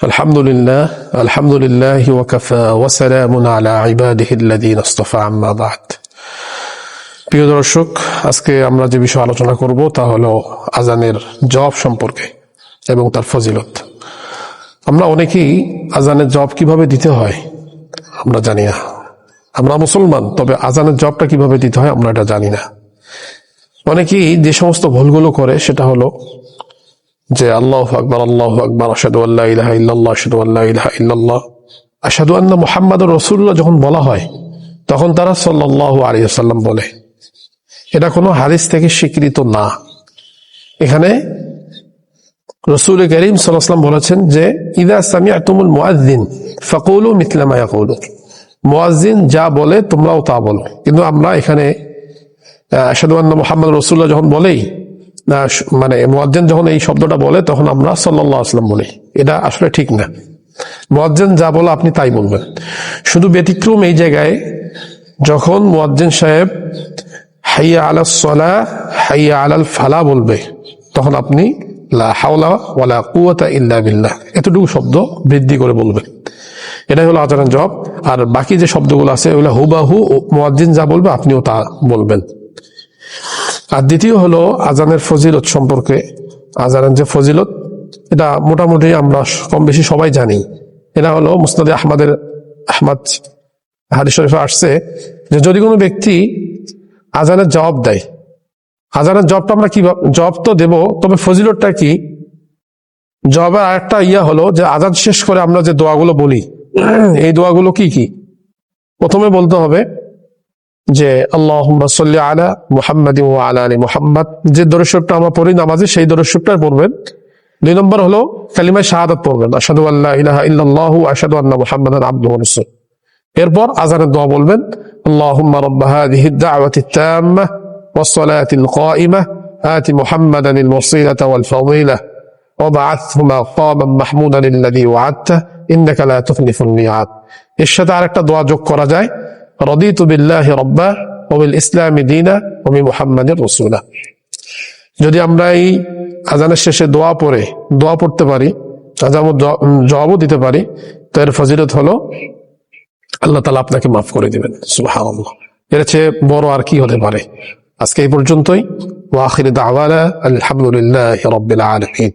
الحمد لله الحمد لله وكفى وسلام على عباده الذين اصطفى عما بعد প্রিয় দর্শক আজকে আমরা যে বিষয় আলোচনা করব তা হলো আজানের জবাব সম্পর্কে এবং তার ফজিলত আমরা অনেকেই আজানের জবাব কিভাবে দিতে হয় আমরা জানি না আমরা মুসলমান তবে আজানের জবাবটা কিভাবে দিতে হয় আমরা এটা জানি না অনেকেই যে সমস্ত ভুলগুলো করে সেটা হলো যে আল্লাহ আকবর আল্লাহ আকবর আসাদু আল্লাহ ইলাহা ইল্লাল্লাহ আসাদু আল্লাহ ইলাহা রসুল্লাহ যখন বলা হয়, তখন তারা সাল্লাহ আলী সাল্লাম বলে, এটা কোনো হাদিস থেকে স্বীকৃত না। এখানে রসুল করিম সাল্লাম বলেছেন যে, ইদা সামিয়া তুমুল মুআদ্দিন ফকুলু মিথলামা ইয়াকুলু। মুআজ্জিন যা বলে, তোমরাও তা বলো। কিন্তু আমরা এখানে আসাদু আন্না মোহাম্মদ রসুল্লাহ যখন বলেই মানে মুয়াজ্জিন যখন এই শব্দটা বলে, তখন আমরা সাল্লাহ আসলাম বলি। এটা আসলে ঠিক না। মুয়াজ্জিন যা বলে, আপনি তাই বলবেন। শুধু ব্যতিক্রম এই জায়গায়, যখন মুয়াজ্জিন সাহেব, হাইয়া আলা সলা, হাইয়া আলাল ফালা বলবে, তখন আপনি, লা হাওলা ওয়ালা কুয়াতা বিল্লাহ এতটুকু শব্দ বৃদ্ধি করে বলবেন। এটাই হলো আচরণ জব আর বাকি যে শব্দগুলো আছে ওগুলো হুবাহু মুয়াজ্জিন যা বলবে, আপনিও তা বলবেন। আর দ্বিতীয় হলো আজানের ফজিলত সম্পর্কে। আজানের যে ফজিলত, এটা মোটামুটি আমরা কম বেশি সবাই জানি। এটা হলো মুসনাদে আহমদের আহমদ হাদি শরীফে আসছে যে যদি কোনো ব্যক্তি আজানের জবাব দেয়, আজানের জবটা আমরা কি জব তো দেব, তবে ফজিলতটা কি? জবের আরেকটা ইয়া হলো যে আজান শেষ করে আমরা যে দোয়াগুলো বলি, এই দোয়াগুলো কি কি? প্রথমে বলতে হবে যে আল্লাহ সাল্লি আলা মুহাম্মদ ও আলা আলী মুহাম্মদ যে দরশবটা আমরা পড়ি নামাজে সেই দরশবটা পড়বেন দুই নম্বর হলো কালিমায় শাহাদাত পড়বেন আসাদু আল্লাহ ইলাহা ইল্লাল্লাহু আসাদু আন্না মুহাম্মাদান আবদুহু ওয়া রাসূলুহু এরপর আজানের দোয়া বলবেন اللهم رب هذه الدعوة التامة والصلاة القائمة آت محمدا الوسيلة والفضيلة وبعثه مقاما محمودا الذي وعدته إنك لا تخلف الميعاد এর সাথে আরেকটা দোয়া যোগ করা যায় রদিত বিল্লাহ রব্বা ওবিল ইসলাম দিনা ওবি মোহাম্মদের রসুলা। যদি আমরা এই আজানের শেষে দোয়া পড়ে, দোয়া পড়তে পারি আজাম জবাবও দিতে পারি, তো এর ফজিলত হলো আল্লাহ তালা আপনাকে মাফ করে দিবেন। সুবাহ এর চেয়ে বড় আর কি হতে পারে? আজকে এই পর্যন্তই। ওয়াখির দাওয়ালা আলহামদুলিল্লাহ রবিল আলমিন।